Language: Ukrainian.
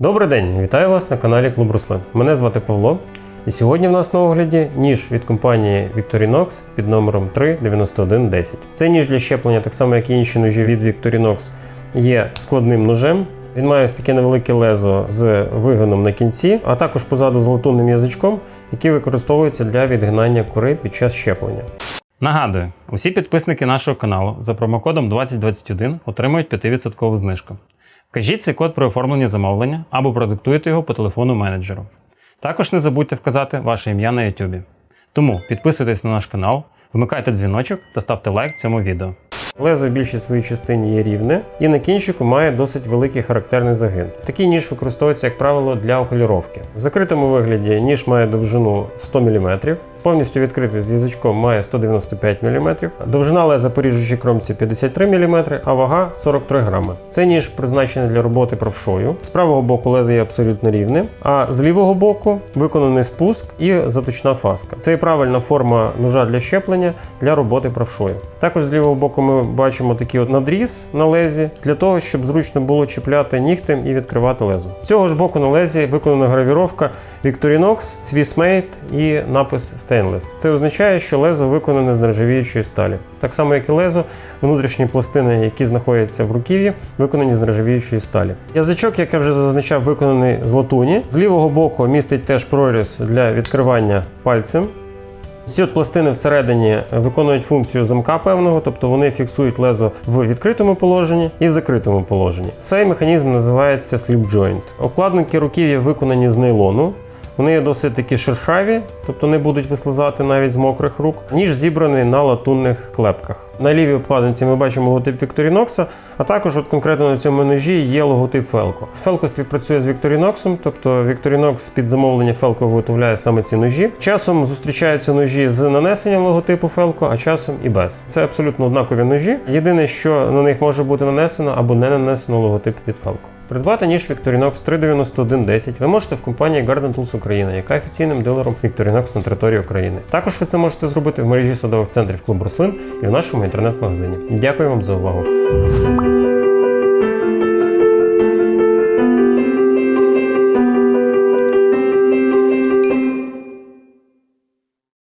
Добрий день, вітаю вас на каналі Клуб Руслин. Мене звати Павло. І сьогодні в нас на огляді ніж від компанії Victorinox під номером 39110. Цей ніж для щеплення, так само як і інші ножі від Victorinox, є складним ножем. Він має ось таке невелике лезо з вигином на кінці, а також позаду з латунним язичком, який використовується для відгинання кори під час щеплення. Нагадую, усі підписники нашого каналу за промокодом 2021 отримують 5% знижку. Вкажіть цей код при оформленні замовлення або продиктуйте його по телефону менеджеру. Також не забудьте вказати ваше ім'я на YouTube. Тому підписуйтесь на наш канал, вмикайте дзвіночок та ставте лайк цьому відео. Лезо в більшій своїй частині є рівне і на кінчику має досить великий характерний загин. Такий ніж використовується, як правило, для окуліровки. В закритому вигляді ніж має довжину 100 мм, повністю відкритий з язичком має 195 мм, довжина леза по ріжучій кромці 53 мм, а вага 43 грами. Цей ніж призначений для роботи правшою. З правого боку лезо є абсолютно рівне, а з лівого боку виконаний спуск і заточна фаска. Це і правильна форма ножа для щеплення для роботи правшою. Також з лівого боку ми бачимо такий от надріз на лезі для того, щоб зручно було чіпляти нігтем і відкривати лезо. З цього ж боку на лезі виконана гравіровка Victorinox, Swiss Made і напис Stainless. Це означає, що лезо виконане з нержавіючої сталі. Так само, як і лезо, внутрішні пластини, які знаходяться в руків'ї, виконані з нержавіючої сталі. Язичок, як я вже зазначав, виконаний з латуні. З лівого боку містить теж проріз для відкривання пальцем. Ці от пластини всередині виконують функцію замка певного, тобто вони фіксують лезо в відкритому положенні і в закритому положенні. Цей механізм називається slip joint. Обкладинки руків'я виконані з нейлону. Вони є досить такі шершаві, тобто не будуть вислизати навіть з мокрих рук. Ніж зібраний на латунних клепках. На лівій обкладинці ми бачимо логотип Victorinox, а також от конкретно на цьому ножі є логотип Felco. Felco співпрацює з Victorinox, тобто Victorinox під замовлення Felco виготовляє саме ці ножі. Часом зустрічаються ножі з нанесенням логотипу Felco, а часом і без. Це абсолютно однакові ножі. Єдине, що на них може бути нанесено або не нанесено логотип від Felco. Придбати ніж Victorinox 39110 ви можете в компанії Garden Tools Україна, яка офіційним дилером Victorinox на території України. Також ви це можете зробити в мережі садових центрів клуб рослин і в нашому інтернет-магазині. Дякую вам за увагу.